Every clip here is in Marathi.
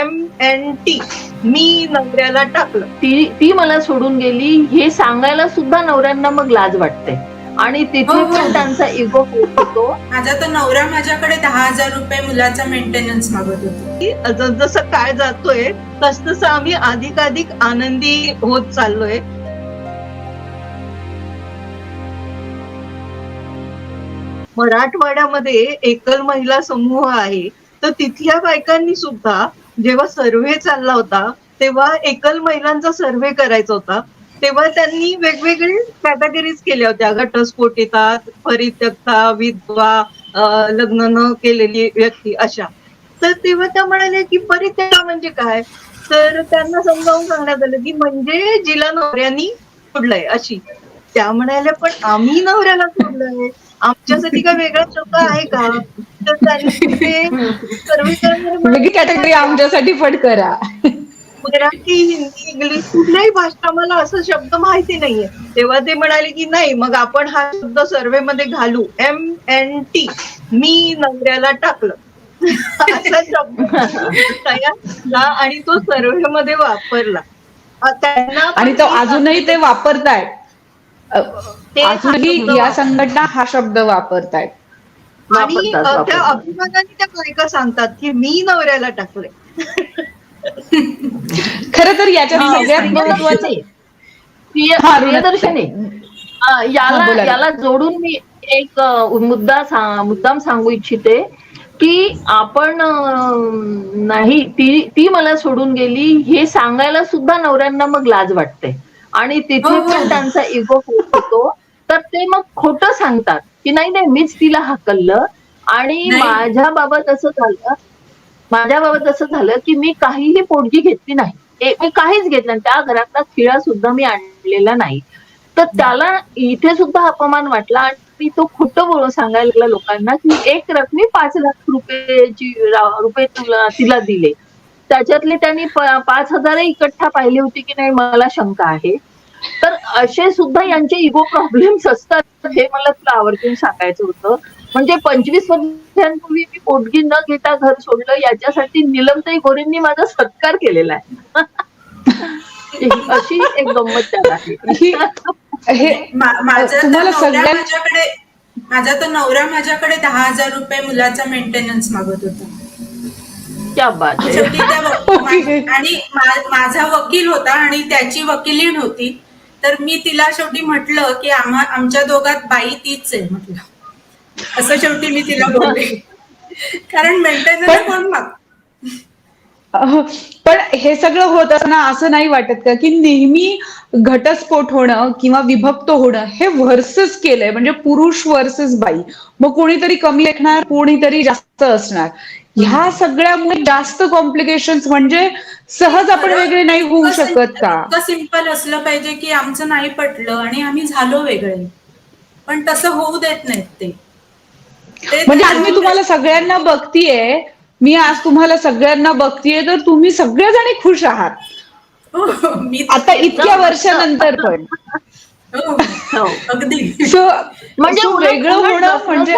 एम एन टी मी नवऱ्याला टाकलं. ती ती मला सोडून गेली. हे सांगायला सुद्धा नवऱ्यांना मग लाज वाटते. आणि तिथे हो, हो. पण त्यांचा इगो होतो. माझा तर नवरा माझ्याकडे दहा हजार रुपये मुलाचा मेंटेनन्स मागत होता. जस जसं काळ जातोय तस तसं आम्ही अधिकाधिक आनंदी होत चाललोय. मराठवाड्यामध्ये एकल महिला समूह आहे. तर तिथल्या बायकांनी सुद्धा जेव्हा सर्व्हे चालला होता तेव्हा एकल महिलांचा सर्व्हे करायचा होता. तेव्हा त्यांनी वेगवेगळे कॅटेगरीज केल्या होत्या. घटस्फोटिता परित्यक्ता विधवा लग्न न केलेली व्यक्ती अशा. तर तेव्हा त्या म्हणाल्या की परित्यक्ता म्हणजे काय? तर त्यांना समजावून सांगण्यात आलं की म्हणजे जिला नवऱ्यानी सोडलंय अशी. त्या म्हणाल्या पण आम्ही नवऱ्याला सोडलंय. आमच्यासाठी काय वेगळा शब्द आहे का? तर त्यांनी ते सर्वे करणारे वेगळी कॅटेगरी आमच्यासाठी पण करा. मराठी हिंदी इंग्लिश कुठल्याही भाषा मला असं शब्द माहिती नाहीये. तेव्हा ते म्हणाले की नाही मग आपण हा शब्द सर्वे मध्ये घालू. एम एन टी मी नवऱ्याला टाकलं. असा शब्द तयार झाला आणि तो सर्वे मध्ये वापरला. त्यांना आणि तो अजूनही ते वापरतायत. अजूनही या संघटना हा शब्द वापरतायत आणि त्या. अभिमानाने त्या बायका सांगतात की मी नवऱ्याला टाकले खर तर याच्यात सगळ्यात. महत्वाचं प्रिय- प्रियदर्शनी याला. याला जोडून मी एक मुद्दा सा- मुद्दाम सांगू इच्छिते की आपण नाही ती ती मला सोडून गेली हे सांगायला सुद्धा नवऱ्यांना मग लाज वाटते आणि तिथे हो. पण त्यांचा इगो होतो तर ते मग खोटं सांगतात की नाही नाही मीच तिला हकललं आणि. माझ्या बाबत असं झालं माझ्या बाबत असं झालं की मी काहीही पोटगी घेतली नाही मी काहीच घेतलं नाही. त्या घरातला खिळा सुद्धा मी आणलेला नाही तर त्याला इथे सुद्धा अपमान वाटला आणि तो खोटं बोलून सांगायला लागला लोकांना की एक रकमी पाच लाख रुपयाची रुपये तुला तिला दिले त्याच्यातले त्यांनी पाच हजार इकठ्ठा पाहिली होती की नाही मला शंका आहे. तर असे सुद्धा यांचे इगो प्रॉब्लेम्स असतात हे मला तुला आवर्जून सांगायचं होतं. म्हणजे पंचवीस वर्षांपूर्वी मी पोटगी न घेता घर सोडलं याच्यासाठी निलमताई गोरेंनी माझा सत्कार केलेला आहे. अशी एक गंमत ही हे माझ्याकडे माझा तर नवरा माझ्याकडे दहा हजार रुपये मुलाचा मेंटेनन्स मागत होता. क्या बात आहे त्या आणि माझा वकील होता आणि त्याची वकिलीण होती. तर मी तिला शेवटी म्हटलं की आम्हा आमच्या दोघात बाई तीच आहे म्हटलं. असं शेवटी मी तिला बोलले. कारण मेंटेनन्स पण- कोण माग पण हे सगळं होत असताना असं नाही वाटत का की नेहमी घटस्फोट होणं किंवा विभक्त होणं हे व्हर्सेस केलंय. म्हणजे पुरुष व्हर्सेस बाई. मग कोणीतरी कमी लेखणार कोणीतरी जास्त असणार. ह्या सगळ्यामुळे जास्त कॉम्प्लिकेशन म्हणजे सहज आपण वेगळे नाही होऊ शकत का? सिंपल असलं पाहिजे की आमचं नाही पटलं आणि आम्ही झालो वेगळे. पण तसं होऊ देत नाहीत ते. म्हणजे आज मी तुम्हाला सगळ्यांना बघतीये. मी आज तुम्हाला सगळ्यांना बघतीये तर तुम्ही सगळेजणी खुश आहात. हो, मी आता इतक्या वर्षानंतर पण. हो, हो. अगदी. सो म्हणजे वेगळं होणं म्हणजे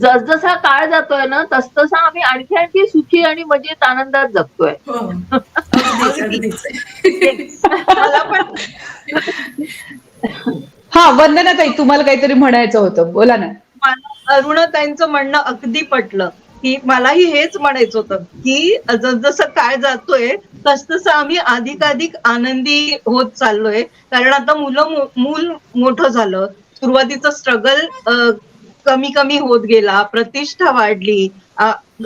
जसजसा, काळ जातोय ना तसतसा आम्ही आणखी आणखी सुखी आणि मजेत आनंदात जगतोय. हो. हा वंदनाताई तुम्हाला काहीतरी म्हणायचं होतं. बोला ना. मला अरुणताईंचं म्हणणं अगदी पटलं. की मलाही हेच म्हणायचं होतं की जसजसं काळ जातोय तस तसं आम्ही अधिकाधिक आनंदी होत चाललोय. कारण आता मुलं मूल मोठं झालं. सुरुवातीचं स्ट्रगल कमी कमी होत गेला प्रतिष्ठा वाढली.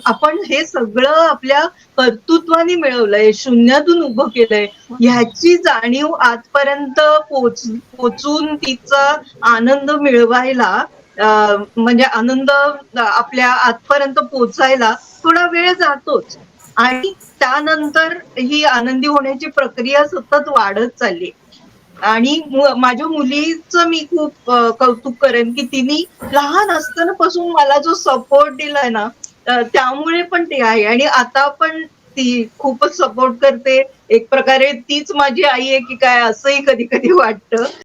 आपण हे सगळं आपल्या कर्तृत्वाने मिळवलंय शून्यातून उभं केलंय. ह्याची जाणीव आजपर्यंत पोच पोचून तिचा आनंद मिळवायला म्हणजे आनंद आपल्या आजपर्यंत पोचायला थोडा वेळ जातोच. आणि त्यानंतर ही आनंदी होण्याची प्रक्रिया सतत वाढत चालली. आणि माझ्या मुलीचं मी खूप कौतुक करेन की तिने लहान असताना पासून मला जो सपोर्ट दिलाय ना त्यामुळे पण ते आहे. आणि आता पण ती खूपच सपोर्ट करते. एक प्रकारे तीच माझी आई आहे की काय असंही कधी कधी वाटतं.